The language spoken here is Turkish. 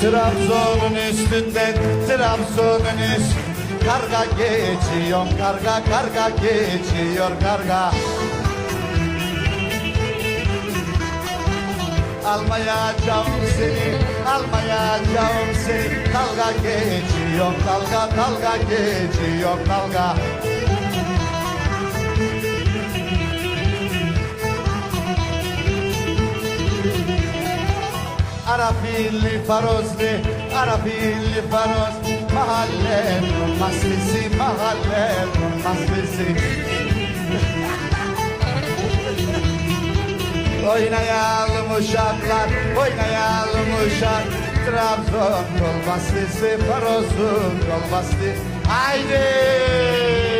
Trabzon'un üstünden Trabzon'un üst. Karga geçiyor karga karga geçiyor karga. Almayacağım seni, almayacağım seni. Dalga geçiyor, dalga dalga geçiyor dalga Arafilli farozli, arafilli faroz Mahalle masisi, mahalle masisi Oynayalım uşaklar, oynayalım uşak Trabzon kolbastisi, farozun kolbastisi Haydi!